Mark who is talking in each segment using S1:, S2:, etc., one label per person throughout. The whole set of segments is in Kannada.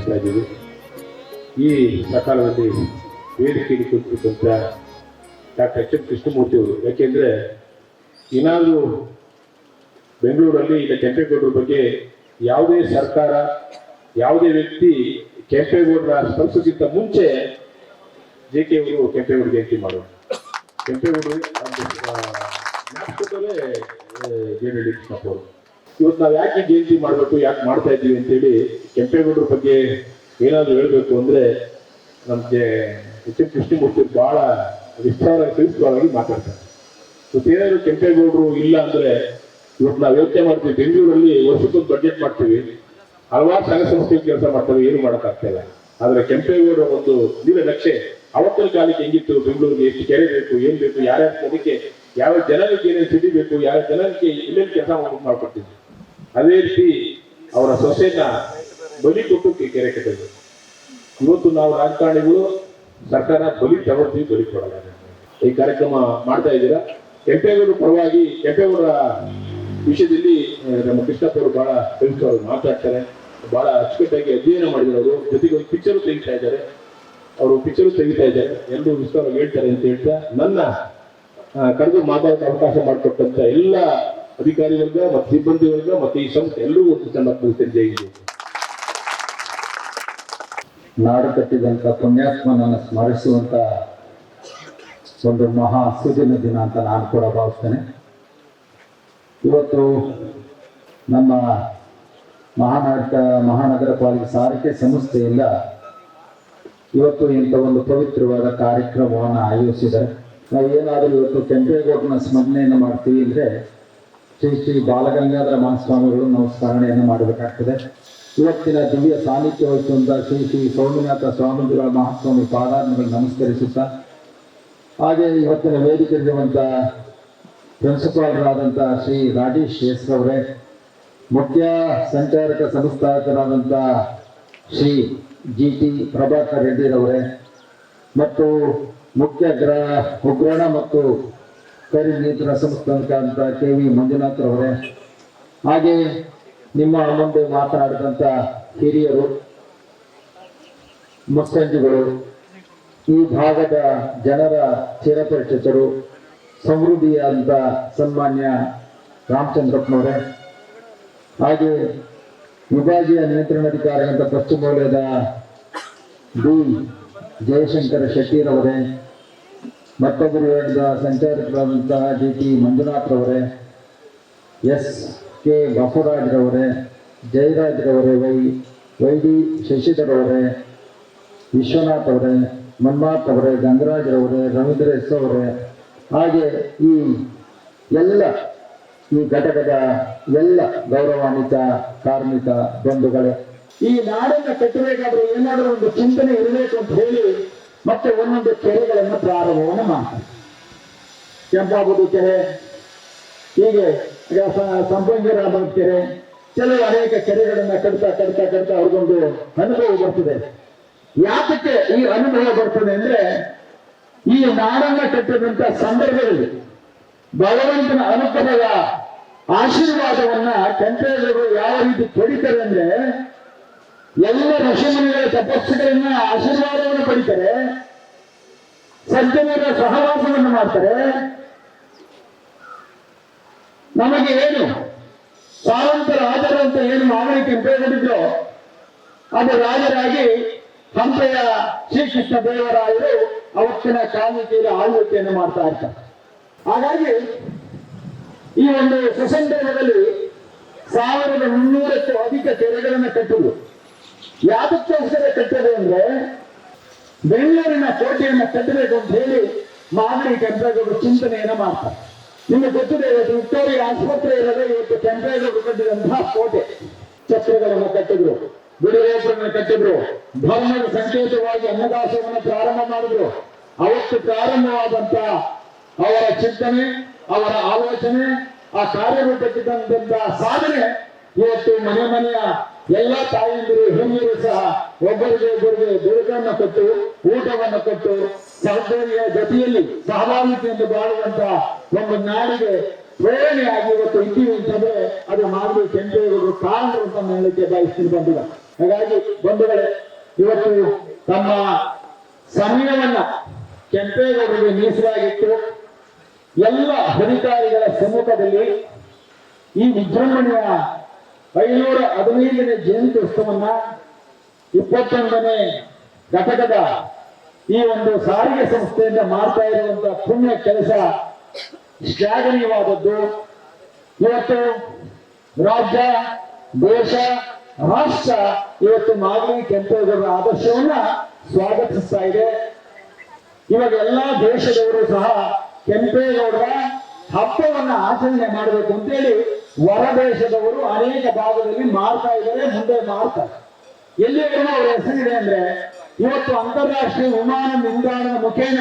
S1: ದಿನಾಚರಣೆ ಈ ಸಕಾಲದಲ್ಲಿ ವೇದಿಕೆಯಲ್ಲಿ ಕುಳಿತಂತ ಡಾಕ್ಟರ್ ಎಚ್ ಎಂ ಕೃಷ್ಣಮೂರ್ತಿ ಅವರು. ಯಾಕೆಂದ್ರೆ ಏನಾದರೂ ಬೆಂಗಳೂರಲ್ಲಿ ಇಲ್ಲ ಕೆಂಪೇಗೌಡರ ಬಗ್ಗೆ ಯಾವುದೇ ಸರ್ಕಾರ, ಯಾವುದೇ ವ್ಯಕ್ತಿ ಕೆಂಪೇಗೌಡರ ಸ್ಪರ್ಶಕ್ಕಿಂತ ಮುಂಚೆ ಜೆ ಕೆ ಅವರು ಕೆಂಪೇಗೌಡ ಜಯಂತಿ ಮಾಡೋರು ಕೆಂಪೇಗೌಡರು ಜ್ಞಾಪಕದಲ್ಲೇ ಡಿ ಕೃಷ್ಣಪ್ಪ ಇವತ್ತು ನಾವು ಯಾಕೆ ಜಯಂತಿ ಮಾಡಬೇಕು, ಯಾಕೆ ಮಾಡ್ತಾ ಇದ್ದೀವಿ ಅಂತೇಳಿ ಕೆಂಪೇಗೌಡರ ಬಗ್ಗೆ ಏನಾದರೂ ಹೇಳಬೇಕು ಅಂದ್ರೆ ನಮಗೆ ಎಚ್ ಎಂ ಕೃಷ್ಣಮೂರ್ತಿ ಬಹಳ ವಿಸ್ತಾರವಾಗಿ ತಿಳಿಸ್ಬಾರಾಗಿ ಮಾತಾಡ್ತಾರೆ. ಇವತ್ತು ಏನಾದ್ರು ಕೆಂಪೇಗೌಡರು ಇಲ್ಲ ಅಂದ್ರೆ ಇವತ್ತು ನಾವು ಯೋಚನೆ ಮಾಡ್ತೀವಿ, ಬೆಂಗಳೂರಲ್ಲಿ ವರ್ಷಕ್ಕೊಂದು ಬಜೆಟ್ ಮಾಡ್ತೀವಿ, ಹಲವಾರು ಸಂಘ ಸಂಸ್ಥೆ ಕೆಲಸ ಮಾಡ್ತಾರೆ, ಏನು ಮಾಡೋಕ್ಕಾಗ್ತಾ ಇಲ್ಲ. ಆದ್ರೆ ಕೆಂಪೇಗೌಡರ ಒಂದು ನೀಲ ನಕ್ಷೆ, ಅವತ್ತಿನ ಕಾಲಕ್ಕೆ ಹೆಂಗಿತ್ತು, ಬೆಂಗಳೂರಿಗೆ ಎಷ್ಟು ಕೆರೆ ಬೇಕು, ಏನ್ ಬೇಕು, ಯಾರ್ಯಾರು ಅದಕ್ಕೆ, ಯಾವ ಜನರಿಗೆ ಏನೇನು ಸಿಟಿ ಬೇಕು, ಯಾವ ಜನರಿಗೆ ಎಲ್ಲೆಲ್ಲಿ ಕೆಲಸ ಮಾಡ್ಕೊಡ್ತಿದ್ವಿ ಅದೇ ರೀತಿ ಅವರ ಸೊಸೆನ ಬಲಿ ಕೊಟ್ಟು ಕೆರೆ ಕಟ್ಟಿದ್ರು. ಇವತ್ತು ನಾವು ರಾಜಕಾರಣಿಗಳು ಸರ್ಕಾರ ಬಲಿ ತಗೊಳ್ತೀವಿ ಬಲಿ ಕೊಡಲ್ಲ. ಈ ಕಾರ್ಯಕ್ರಮ ಮಾಡ್ತಾ ಇದ್ದೀರಾ? ಕೆಂಪೇಗೌಡರ ಪರವಾಗಿ, ಕೆಂಪೇಗೌಡರ ವಿಷಯದಲ್ಲಿ ನಮ್ಮ ಕೃಷ್ಣಪ್ಪ ಅವರು ಬಹಳ ಅವರು ಮಾತಾಡ್ತಾರೆ. ಬಹಳ ಅಚ್ಚುಕಟ್ಟಾಗಿ ಅಧ್ಯಯನ ಮಾಡಿದ್ರು ಜೊತೆಗೆ ಒಂದು ಪಿಕ್ಚರ್ ತೆಗಿತಾ ಇದ್ದಾರೆ. ಅವರು ಪಿಕ್ಚರ್ ತೆಗಿತಾ ಇದ್ದಾರೆ. ಎಲ್ಲರೂ ವಿಸ್ತಾರವಾಗಿ ಹೇಳ್ತಾರೆ ಅಂತ ಹೇಳ್ತಾ ನನ್ನ ಕರೆದು ಮಾತಾಡೋಕೆ ಅವಕಾಶ ಮಾಡಿಕೊಟ್ಟಂತ ಎಲ್ಲ ಅಧಿಕಾರಿ ವರ್ಗ, ಮತ್ತು ಸಿಬ್ಬಂದಿ ವರ್ಗ, ಮತ್ತು ಈ ಸಂಸ್ಥೆ ಎಲ್ಲರೂ ಒಂದು ಚೆನ್ನ ಜೈ.
S2: ನಾಡು ಕಟ್ಟಿದಂಥ ಪುಣ್ಯಾತ್ಮನನ್ನು ಸ್ಮರಿಸುವಂತ ಒಂದು ಮಹಾ ಸುದಿನ ದಿನ ಅಂತ ನಾನು ಕೂಡ ಭಾವಿಸ್ತೇನೆ ಇವತ್ತು ನಮ್ಮ ಮಹಾನಾಟ, ಮಹಾನಗರ ಪಾಲಿಕೆ ಸಾರಿಗೆ ಸಂಸ್ಥೆಯಿಂದ ಇವತ್ತು ಇಂಥ ಒಂದು ಪವಿತ್ರವಾದ ಕಾರ್ಯಕ್ರಮವನ್ನು ಆಯೋಜಿಸಿದ್ದಾರೆ ನಾವು ಏನಾದರೂ ಇವತ್ತು ಕೆಂಪೇಗೌಡನ ಸ್ಮರಣೆಯನ್ನು ಮಾಡ್ತೀವಿ ಅಂದರೆ ಶ್ರೀ ಶ್ರೀ ಬಾಲಗಂಗಾಧರ ಮಹಾಸ್ವಾಮಿಗಳು ನಾವು ಸ್ಮರಣೆಯನ್ನು ಮಾಡಬೇಕಾಗ್ತದೆ. ಇವತ್ತಿನ ದಿವ್ಯ ಸಾನ್ನಿಧ್ಯ ವಹಿಸುವಂತ ಶ್ರೀ ಶ್ರೀ ಸೌಮ್ಯನಾಥ ಸ್ವಾಮೀಜಿಗಳ ಮಹಾಸ್ವಾಮಿ ಪಾದಾರ್ಮಿಗಳು ನಮಸ್ಕರಿಸುತ್ತಾ, ಹಾಗೆ ಇವತ್ತಿನ ವೇದಿಕೆಯಲ್ಲಿರುವಂಥ ಪ್ರಿನ್ಸಿಪಾಲರಾದಂಥ ಶ್ರೀ ರಾಜೇಶ್ ಎಸ್ ಅವರೇ ಮುಖ್ಯ ಸಂಚಾರಕ ಸಂಸ್ಥಾಪಕರಾದಂತಹ ಶ್ರೀ ಜಿ ಟಿ ಪ್ರಭಾಕರ್ ರೆಡ್ಡಿರವರೇ ಮತ್ತು ಮುಖ್ಯ ಗ್ರಹ ಉಗ್ರಣ ಮತ್ತು ಕರಿನೀತರ ಸಂಸ್ಥಾಪಕ ಕೆ ವಿ ಮಂಜುನಾಥ್ರವರೇ ಹಾಗೆ ನಿಮ್ಮ ಮುಂದೆ ಮಾತನಾಡಿದಂಥ ಹಿರಿಯರು ಮುಸ್ಸಂಜಿಗಳು ಈ ಭಾಗದ ಜನರ ಚಿರಪರಿಚಿತರು ಸಮೃದ್ಧಿಯಾದಂಥ ಸನ್ಮಾನ್ಯ ರಾಮಚಂದ್ರಪ್ಪನವರೇ. ಹಾಗೆ ವಿಭಾಗೀಯ ಅಂತ ಪಶ್ಚಿಮ ವಲಯದ ಡಿ. ಜಯಶಂಕರ ಶೆಟ್ಟಿರವರೇ. ಮತ್ತೊಬ್ಬರು ಹೇಳಿದ ಸಂಚಾರಕರಾದಂತಹ ಡಿ ಟಿ ಮಂಜುನಾಥ್ರವರೇ ಎಸ್ ಕೆ ಬಸವರಾಜ್ರವರೇ ಜಯರಾಜ್ರವರೇ ವೈ ವೈ ಡಿ ಶಶಿಧರವರೇ ವಿಶ್ವನಾಥ್ ಅವರೇ, ಮನ್ಮಾಥ್ ಅವರೇ ಗಂಗರಾಜ್ರವರೇ ರವೀಂದ್ರ ಎಸ್ ಅವರೇ, ಹಾಗೆ ಈ ಎಲ್ಲ ಈ ಘಟಕದ ಎಲ್ಲ ಗೌರವಾನ್ವಿತ ಕಾರ್ಮಿಕ ಬಂಧುಗಳೇ, ಈ ನಾಡನ್ನ ಕಟ್ಟಬೇಕಾದ್ರೆ ಏನಾದರೂ ಒಂದು ಚಿಂತನೆ ಇರಬೇಕು ಅಂತ ಹೇಳಿ ಮತ್ತೆ ಒಂದೊಂದು ಕೆರೆಗಳನ್ನು ಪ್ರಾರಂಭವನ್ನು ಮಾಡ್ತಾರೆ. ಕೆಂಪಾಬುದು ಕೆರೆ? ಹೀಗೆ ಸಂಪಂಗಿರಾಮ ಕೆರೆ. ಕೆಲವು ಅನೇಕ ಕೆರೆಗಳನ್ನ ಕಡ್ತಾ ಕಡ್ತಾ ಕಡ್ತಾ ಅವ್ರಿಗೊಂದು ಅನುಭವ ಬರ್ತದೆ. ಯಾತಕ್ಕೆ ಈ ಅನುಭವ ಬರ್ತದೆ ಅಂದ್ರೆ ಈ ನಾಡನ್ನ ಕಟ್ಟಿದಂತ ಸಂದರ್ಭದಲ್ಲಿ ಭಗವಂತನ ಅನುಗ್ರಹದ ಆಶೀರ್ವಾದವನ್ನ ಕೆಂಪೇಗೌಡರು ಯಾವ ರೀತಿ ಕೊಡಿತಾರೆ ಅಂದ್ರೆ ಎಲ್ಲ ಋಷಿಮುನಿಗಳ ತಪಸ್ಸುಗಳನ್ನ ಆಶೀರ್ವಾದವನ್ನು ಪಡಿತಾರೆ. ಸಜ್ಜನರ ಸಹವಾಸವನ್ನು ಮಾಡ್ತಾರೆ. ನಮಗೆ ಏನು? ಸಾವಂತರ ಆಧಾರ ಅಂತ ಏನು ಮಾವಳಿ ಕೆಂಪೇಗೌಡಿದ್ರು ಅದು ರಾಜರಾಗಿ ಹಂಪೆಯ ಶ್ರೀಕೃಷ್ಣ ದೇವರಾಯರು ಅವತ್ತಿನ ಕಾಲಿಕೆಯ ಆಳ್ವಿಕೆಯನ್ನು ಮಾಡ್ತಾ ಇರ್ತಾರೆ. ಹಾಗಾಗಿ ಈ ಒಂದು ಸುಸಂದರ್ಭದಲ್ಲಿ ಸಾವಿರದ ಮುನ್ನೂರಕ್ಕೂ ಅಧಿಕ ಕೆರೆಗಳನ್ನು ಕಟ್ಟಲು ಯಾದಕ್ಕೋಸ್ಕರ ಕಟ್ಟದೆ ಅಂದ್ರೆ ಬೆಂಗಳೂರಿನ ಕೋಟೆಯನ್ನು ಕಟ್ಟಬೇಕು ಅಂತ ಹೇಳಿ ಮಾಗಡಿ ಕೆಂಪೇಗೌಡರು ಚಿಂತನೆಯನ್ನು ಮಾಡ್ತಾರೆ. ನಿಮಗೆ ಗೊತ್ತಿದೆ, ಇವತ್ತು ವಿಕ್ಟೋರಿಯಾ ಆಸ್ಪತ್ರೆ ಇರೋದೇ ಇವತ್ತು ಕೆಂಪೇಗೌಡರು ಕಟ್ಟಿದಂತಹ ಕೋಟೆ. ಛತ್ರಗಳನ್ನು ಕಟ್ಟಿದ್ರು ಗುಡಿಗೋಪುರಗಳನ್ನು ಕಟ್ಟಿದ್ರು, ಧರ್ಮದ ಸಂಕೇತವಾಗಿ ಅನ್ನದಾಸವನ್ನು ಪ್ರಾರಂಭ ಮಾಡಿದ್ರು. ಅವತ್ತು ಪ್ರಾರಂಭವಾದಂತ ಅವರ ಚಿಂತನೆ, ಅವರ ಆಲೋಚನೆ, ಆ ಕಾರ್ಯರೂಪಕ್ಕೆ ತಂದಂತಹ ಸಾಧನೆ ಇವತ್ತು ಮನೆ ಮನೆಯ ಎಲ್ಲ ತಾಯಂದಿರು ಹಿರಿಯರು ಸಹ ಒಬ್ಬರಿಗೆ ಒಬ್ಬರಿಗೆ ಬೆಳಕನ್ನು ಕೊಟ್ಟು, ಊಟವನ್ನು ಕೊಟ್ಟು, ಸಹೋದರಿಯ ಜೊತೆಯಲ್ಲಿ ಸಹಭಾಗಿತ್ವದಿಂದ ಬಾಳುವಂತ ಒಂದು ನಾಡಿಗೆ ಪ್ರೇರಣೆಯಾಗಿ ಇವತ್ತು ಇದ್ದೀವಿ ಅಂತಂದ್ರೆ ಅದು ಮಾಗಡಿ ಕೆಂಪೇಗೌಡರು ಕಾರಣರು ಅಂತ ಹೇಳಿಕೆ ಬಯಸ್ತೀನಿ ಬಂದಿಲ್ಲ ಹಾಗಾಗಿ ಬಂಧುಗಳೇ, ಇವತ್ತು ತಮ್ಮ ಸಮಯವನ್ನ ಕೆಂಪೇಗೌಡರಿಗೆ ಮೀಸಲಾಗಿಟ್ಟು ಎಲ್ಲ ಅಧಿಕಾರಿಗಳ ಸಮ್ಮುಖದಲ್ಲಿ ಈ ವಿಜೃಂಭಣೆಯ ಐನೂರ ಹದಿನೈದನೇ ಜಯಂತ್ಯುತ್ಸವನ್ನ ಇಪ್ಪತ್ತೊಂದನೇ ಘಟಕದ ಈ ಒಂದು ಸಾರಿಗೆ ಸಂಸ್ಥೆಯಿಂದ ಮಾಡ್ತಾ ಇರುವಂತಹ ಪುಣ್ಯ ಕೆಲಸ ಶ್ಲಾಘನೀಯವಾದದ್ದು. ಇವತ್ತು ರಾಜ್ಯ, ದೇಶ, ರಾಷ್ಟ್ರ ಇವತ್ತು ಮಾಗಡಿ ಕೆಂಪೇಗೌಡರ ಆದರ್ಶವನ್ನ ಸ್ವಾಗತಿಸ್ತಾ ಇದೆ. ಇವಾಗ ಎಲ್ಲಾ ದೇಶದವರು ಸಹ ಕೆಂಪೇಗೌಡರ ಹಬ್ಬವನ್ನ ಆಚರಣೆ ಮಾಡಬೇಕು ಅಂತೇಳಿ ಹೊರ ದೇಶದವರು ಅನೇಕ ಭಾಗದಲ್ಲಿ ಮಾರ್ತಾ ಇದ್ದಾರೆ, ಮುಂದೆ ಮಾರ್ತಾರೆ. ಎಲ್ಲಿವರೆಗೂ ಅವರ ಹೆಸರಿದೆ ಅಂದ್ರೆ, ಇವತ್ತು ಅಂತಾರಾಷ್ಟ್ರೀಯ ವಿಮಾನ ನಿಲ್ದಾಣದ ಮುಖೇನ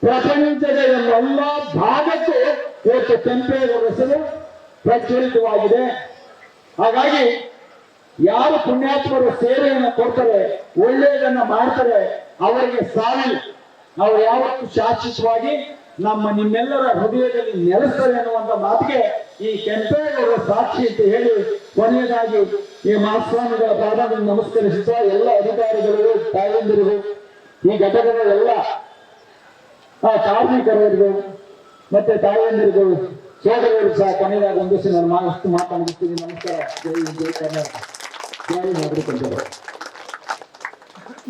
S2: ಪ್ರಪಂಚದ ಎಲ್ಲ ಭಾಗಕ್ಕೂ ಇವತ್ತು ಕೆಂಪೇಗೌಡ ಹೆಸರು ಪ್ರಚಲಿತವಾಗಿದೆ. ಹಾಗಾಗಿ ಯಾರು ಪುಣ್ಯಾತ್ಮರು ಸೇವೆಯನ್ನು ಕೊಡ್ತಾರೆ, ಒಳ್ಳೆಯದನ್ನ ಮಾಡ್ತಾರೆ, ಅವರಿಗೆ ಸಾವಿಲ್ಲ ಅವರು ಯಾವತ್ತು ಶಾಶ್ವತವಾಗಿ ನಮ್ಮ ನಿಮ್ಮೆಲ್ಲರ ಹೃದಯದಲ್ಲಿ ನೆಲೆಸ್ತಾರೆ ಅನ್ನುವಂತ ಮಾತಿಗೆ ಈ ಕೆಂಪೇಗೌಡರ ಸಾಕ್ಷಿ ಅಂತ ಹೇಳಿ ಕೊನೆಯದಾಗಿ ಈ ಮಹಾಸ್ವಾಮಿಗಳ ಪಾದವನ್ನು ನಮಸ್ಕರಿಸುತ್ತಾ ಎಲ್ಲ ಅಧಿಕಾರಿಗಳಿಗೂ, ತಾಯಂದಿರಿಗೂ, ಈ ಘಟಕದ ಎಲ್ಲ, ಆ ಕಾರ್ಮಿಕರಿಗೂ ಮತ್ತೆ ತಾಯಂದಿರಿಗೂ ಸೋದರರು ಸಹ ಕೊನೆಯದಾಗಿ ಒಂದಿಸಿ ನಾನು ಮಾತು ಮಾತನಾಡುತ್ತೀನಿ. ನಮಸ್ಕಾರ. ಜೈ ಜೈ ಕರ್ನಾಟಕ. ಜೈ ಕೆಂಪೇಗೌಡ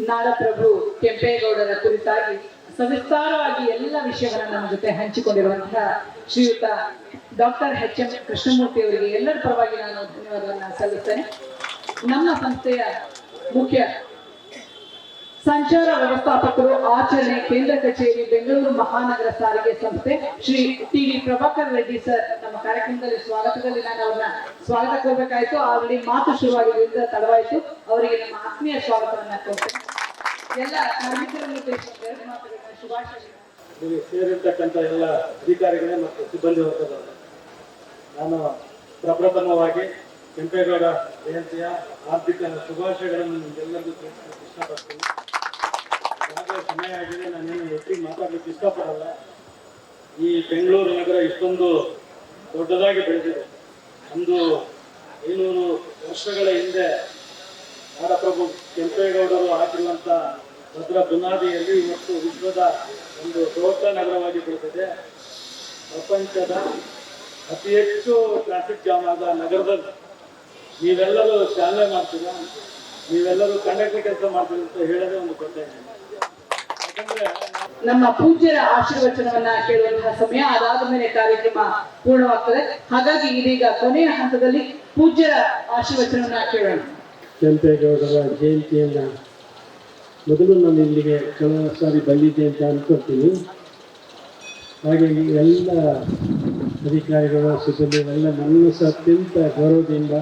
S3: ನಾಡಪ್ರಭು ಕೆಂಪೇಗೌಡರ ಕುರಿತಾಗಿ ಸವಿಸ್ತಾರವಾಗಿ ಎಲ್ಲ ವಿಷಯಗಳನ್ನ ನಮ್ಮ ಜೊತೆ ಹಂಚಿಕೊಂಡಿರುವಂತಹ ಶ್ರೀಯುತ ಡಾಕ್ಟರ್ ಎಚ್ ಎಂ ಕೃಷ್ಣಮೂರ್ತಿ ಅವರಿಗೆ ಎಲ್ಲರ ಪರವಾಗಿ ನಾನು ಧನ್ಯವಾದವನ್ನ ಸಲ್ಲಿಸ್ತೇನೆ. ನಮ್ಮ ಸಂಸ್ಥೆಯ ಮುಖ್ಯ ಸಂಚಾರ ವ್ಯವಸ್ಥಾಪಕರು ಆಚರಣೆ ಕೇಂದ್ರ ಕಚೇರಿ ಬೆಂಗಳೂರು ಮಹಾನಗರ ಸಾರಿಗೆ ಸಂಸ್ಥೆ Shri T V Prabhakar Reddy sir ನಮ್ಮ ಕಾರ್ಯಕ್ರಮದಲ್ಲಿ ಸ್ವಾಗತದಲ್ಲಿ ನಾನು ಅವ್ರನ್ನ ಸ್ವಾಗತ ಕೋರ್ಬೇಕಾಯ್ತು. ಆಲ್ರೆಡಿ ಮಾತು ಶುರುವಾಗಿದ್ದರಿಂದ ತಡವಾಯಿತು. ಅವರಿಗೆ ನಮ್ಮ ಆತ್ಮೀಯ ಸ್ವಾಗತವನ್ನ ಕೊಡ್ತೇನೆ
S4: ಸೇರಿರ್ತಕ್ಕಂಥ ಎಲ್ಲ ಅಧಿಕಾರಿಗಳೇ ಮತ್ತು ಸಿಬ್ಬಂದಿ ವರ್ಗದವರು, ನಾನು ಪ್ರಪ್ರಥಮವಾಗಿ ಕೆಂಪೇಗೌಡ ಜಯಂತಿಯ ಆರ್ಥಿಕ ಶುಭಾಶಯಗಳನ್ನು ನಿಮ್ಗೆಲ್ಲರಿಗೂ ತಿಳಿಸಲಿಕ್ಕೆ ಇಷ್ಟಪಡ್ತೀನಿ. ಯಾವುದೇ ಸಮಯ ಆಗಿದೆ, ನಾನೇನು ಹೆಚ್ಚಿಗೆ ಮಾತಾಡಲಿಕ್ಕೆ ಇಷ್ಟಪಡಲ್ಲ. ಈ ಬೆಂಗಳೂರು ನಗರ ಇಷ್ಟೊಂದು ದೊಡ್ಡದಾಗಿ ಬೆಳೆದಿದೆ. ಒಂದು ಐನೂರು ವರ್ಷಗಳ ಹಿಂದೆ ನಾಡಪ್ರಭು ಕೆಂಪೇಗೌಡರು ಹಾಕಿರುವಂತ ಭದ್ರ ಬುನಾದಿಯಲ್ಲಿ ಇವತ್ತು ವಿಶ್ವದ ಒಂದು ದೊಡ್ಡ ನಗರವಾಗಿ ಬೆಳೆದಿದೆ. ಪ್ರಪಂಚದ ಅತಿ ಹೆಚ್ಚು ಟ್ರಾಫಿಕ್ ಜಾಮ್ ಆದ ನಗರದಲ್ಲಿ ನೀವೆಲ್ಲರೂ ಚಾಲನೆ ಮಾಡ್ತೀರಾ? ನೀವೆಲ್ಲರೂ ಕಂಡಕ್ಟರ್ ಕೆಲಸ ಮಾಡ್ತೀರಿ ಅಂತ ಹೇಳೋದೇ ಒಂದು ಕೊಟ್ಟೆ ಯಾಕಂದ್ರೆ
S3: ನಮ್ಮ ಪೂಜ್ಯರ ಆಶೀರ್ವಚನವನ್ನ ಕೇಳುವಂತಹ ಸಮಯ ಅದಾದ ಮೇಲೆ ಕಾರ್ಯಕ್ರಮ ಪೂರ್ಣವಾಗ್ತದೆ. ಹಾಗಾಗಿ ಇದೀಗ ಕೊನೆಯ ಹಂತದಲ್ಲಿ ಪೂಜ್ಯರ ಆಶೀರ್ವಚನವನ್ನ ಕೇಳೋಣ.
S4: ಕೆಂಪೇಗೌಡರ ಜಯಂತಿಯನ್ನು ಮೊದಲು ನಾನು ಇಲ್ಲಿಗೆ ಕೆಲವು ಸಾರಿ ಬಂದಿದ್ದೆ ಅಂತ ಅಂದ್ಕೊಳ್ತೀನಿ ಹಾಗಾಗಿ ಎಲ್ಲ ಅಧಿಕಾರಿಗಳು ಸಿಬ್ಬಂದಿಗಳೆಲ್ಲ ನನ್ನ ಸಹ ಅತ್ಯಂತ ಗೌರವದಿಂದ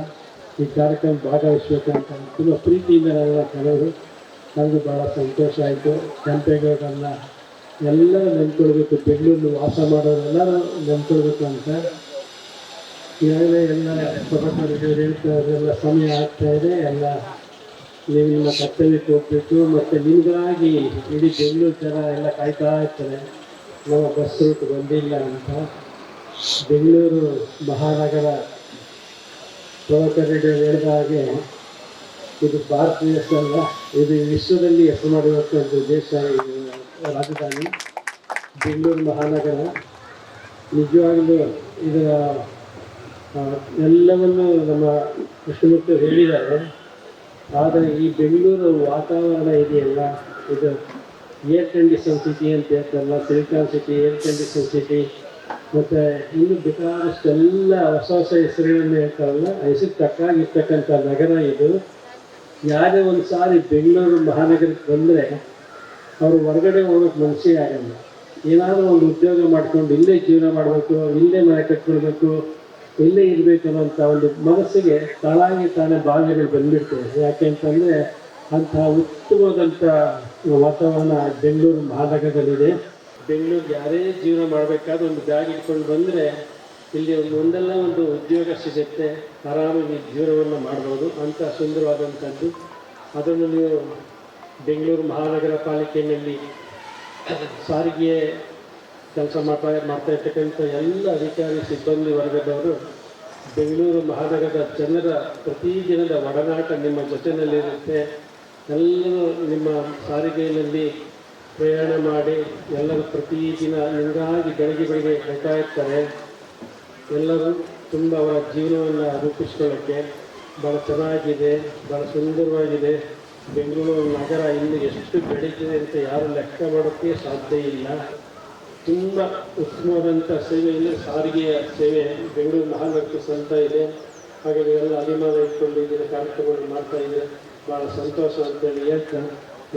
S4: ಈ ಕಾರ್ಯಕ್ರಮ ಭಾಗವಹಿಸಬೇಕಂತ ತುಂಬ ಪ್ರೀತಿಯಿಂದ ನನ್ನ ಕರೆದು ನನಗೂ ಭಾಳ ಸಂತೋಷ ಆಯಿತು. ಕೆಂಪೇಗೌಡರನ್ನ ಎಲ್ಲ ನೆನ್ಕೊಳ್ಬೇಕು ಬೆಂಗಳೂರು ವಾಸ ಮಾಡೋರೆಲ್ಲ ನೆನ್ಕೊಳ್ಬೇಕು ಅಂತ. ಈಗಾಗಲೇ ಎಲ್ಲ ಪ್ರೊಫೆಸರ್ಗಳು ಹೇಳ್ತಾರೆ ಎಲ್ಲ ಸಮಯ ಆಗ್ತಾಯಿದೆ ಎಲ್ಲ ನೀವು ನಿಮ್ಮ ಕರ್ತವ್ಯಕ್ಕೆ ಹೋಗ್ಬೇಕು, ಮತ್ತು ನಿಮಗಾಗಿ ಇಡೀ ಬೆಂಗಳೂರು ಜನ ಎಲ್ಲ ಕಾಯ್ತಾ ಇರ್ತಾರೆ. ನಮ್ಮ ಬಸ್ ರೂಟ್ ಬಂದಿಲ್ಲ ಅಂತ. ಬೆಂಗಳೂರು ಮಹಾನಗರ ರೆಡ್ಡಿ ಹೇಳಿದ ಹಾಗೆ, ಇದು ಭಾರತ ದೇಶ ಅಲ್ಲ, ಇದು ವಿಶ್ವದಲ್ಲಿ ಹೆಸರು ಮಾಡಿರುವಂಥ ದೇಶ ರಾಜಧಾನಿ. ಬೆಂಗಳೂರು ಮಹಾನಗರ ನಿಜವಾಗಲೂ ಇದರ ಎಲ್ಲವನ್ನು ನಮ್ಮ ಕೃಷ್ಣಮೂರ್ತಿ ಹೇಳಿದ್ದಾರೆ. ಆದರೆ ಈ ಬೆಂಗಳೂರು ವಾತಾವರಣ ಇದೆಯಲ್ಲ, ಇದು ಏರ್ ಕಂಡೀಷನ್ ಸಿಟಿ ಅಂತ ಹೇಳ್ತಾರಲ್ಲ silicon city air condition city ಮತ್ತು ಇನ್ನು ಬೇಕಾದಷ್ಟೆಲ್ಲ ಹೊಸ ಹೊಸ ಹೆಸರುಗಳನ್ನು ಹೇಳ್ತಾರಲ್ಲ, ಹೆಸರು ತಕ್ಕಾಗಿರ್ತಕ್ಕಂಥ ನಗರ ಇದು. ಯಾವುದೇ ಒಂದು ಸಾರಿ ಬೆಂಗಳೂರು ಮಹಾನಗರಕ್ಕೆ ಬಂದರೆ ಅವರು ಹೊರಗಡೆ ಹೋಗೋಕ್ಕೆ ಮನಸ್ಸೇ ಆಗಲ್ಲ. ಏನಾದರೂ ಒಂದು ಉದ್ಯೋಗ ಮಾಡ್ಕೊಂಡು ಇಲ್ಲೇ ಜೀವನ ಮಾಡಬೇಕು, ಇಲ್ಲೇ ಮನೆ ಕಟ್ಕೊಳ್ಬೇಕು ಇಲ್ಲೇ ಇರಬೇಕು ಅನ್ನೋಂಥ ಒಂದು ಮನಸ್ಸಿಗೆ ತಾಳಾಗಿ ತಾನೇ ಭಾವನೆಗಳು ಬಂದ್ಬಿಡ್ತವೆ. ಯಾಕೆ ಅಂತಂದರೆ ಅಂತಹ ಉತ್ತಮವಾದಂಥ ವಾತಾವರಣ ಬೆಂಗಳೂರು ಮಹಾನಗರದಲ್ಲಿದೆ. ಬೆಂಗಳೂರಿಗೆ ಯಾರೇ ಜೀವನ ಮಾಡಬೇಕಾದ ಒಂದು ಬ್ಯಾಗ್ ಇಟ್ಕೊಂಡು ಬಂದರೆ ಇಲ್ಲಿ ಒಂದು ಒಂದಲ್ಲ ಒಂದು ಉದ್ಯೋಗ ಸಿಗುತ್ತೆ. ಆರಾಮಾಗಿ ಜೀವನವನ್ನು ಮಾಡ್ಬೋದು. ಅಂತ ಸುಂದರವಾದಂಥದ್ದು. ಅದನ್ನು ನೀವು ಬೆಂಗಳೂರು ಮಹಾನಗರ ಪಾಲಿಕೆಯಲ್ಲಿ ಸಾರಿಗೆ ಕೆಲಸ ಮಾಡ್ತಾ ಮಾಡ್ತಾ ಇರ್ತಕ್ಕಂಥ ಎಲ್ಲ ಅಧಿಕಾರಿ ಸಿಬ್ಬಂದಿ ವರ್ಗದವರು ಬೆಂಗಳೂರು ಮಹಾನಗರದ ಜನರ ಪ್ರತಿದಿನದ ಒಡನಾಟ ನಿಮ್ಮ ಜೊತೆಯಲ್ಲಿರುತ್ತೆ ಎಲ್ಲರೂ ನಿಮ್ಮ ಸಾರಿಗೆಯಲ್ಲಿ ಪ್ರಯಾಣ ಮಾಡಿ ಎಲ್ಲರೂ ಪ್ರತಿದಿನ ಎಂದಾಗಿ ಬೆಳಗ್ಗೆ ಬೆಳಗ್ಗೆ ಹೇಳ್ತಾ ಇರ್ತಾರೆ. ಎಲ್ಲರೂ ತುಂಬ ಅವರ ಜೀವನವನ್ನು ರೂಪಿಸ್ಕೊಳ್ಳೋಕ್ಕೆ ಭಾಳ ಚೆನ್ನಾಗಿದೆ ಭಾಳ ಸುಂದರವಾಗಿದೆ. ಬೆಂಗಳೂರು ನಗರ ಇನ್ನು ಎಷ್ಟು ಬೆಳೀತಿದೆ ಅಂತ ಯಾರು ಲೆಕ್ಕ ಮಾಡೋಕ್ಕೆ ಸಾಧ್ಯ ಇಲ್ಲ. ತುಂಬ ಉತ್ತಮವಾದಂಥ ಸೇವೆಯಲ್ಲಿ ಸಾರಿಗೆಯ ಸೇವೆ ಬೆಂಗಳೂರು ಮಹಾನಗರಕ್ಕೆ ಸಂತ ಇದೆ. ಹಾಗಾಗಿ ಎಲ್ಲ ಅಭಿಮಾನ ಇಟ್ಕೊಂಡು ಕಾರ್ಯಕ್ರಮಗಳು ಮಾಡ್ತಾ ಇದೆ. ಭಾಳ ಸಂತೋಷ ಅಂತೇಳಿ ಹೇಳ್ತಾ,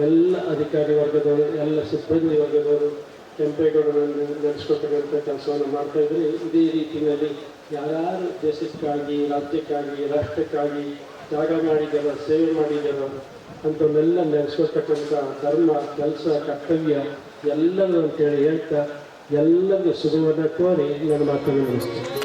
S4: ಎಲ್ಲ ಅಧಿಕಾರಿ ವರ್ಗದವರು, ಎಲ್ಲ ಸಿಬ್ಬಂದಿ ವರ್ಗದವರು ಕೆಂಪೇಗೌಡರನ್ನು ನಡೆಸ್ಕೊಟ್ಟಿರುವಂಥ ಕೆಲಸವನ್ನು ಮಾಡ್ತಾ ಇದ್ರೆ ಇದೇ ರೀತಿಯಲ್ಲಿ ಯಾರ್ಯಾರು ದೇಶಕ್ಕಾಗಿ, ರಾಜ್ಯಕ್ಕಾಗಿ, ರಾಷ್ಟ್ರಕ್ಕಾಗಿ ಜಾಗ ಮಾಡಿದ್ದಾರೋ ಸೇವೆ ಮಾಡಿದ್ದಾರೋ ಅಂಥವನ್ನೆಲ್ಲ ನೆನೆಸ್ಕೊಳ್ತಕ್ಕಂಥ ಧರ್ಮ ಕೆಲಸ ಕರ್ತವ್ಯ ಎಲ್ಲರೂ ಅಂತೇಳಿ ಹೇಳ್ತಾ ಎಲ್ಲರಿಗೂ ಶುಭವನ್ನು ಕೋರಿ ನನ್ನ ಮಾತನ್ನು ಮುಗಿಸ್ತೇನೆ.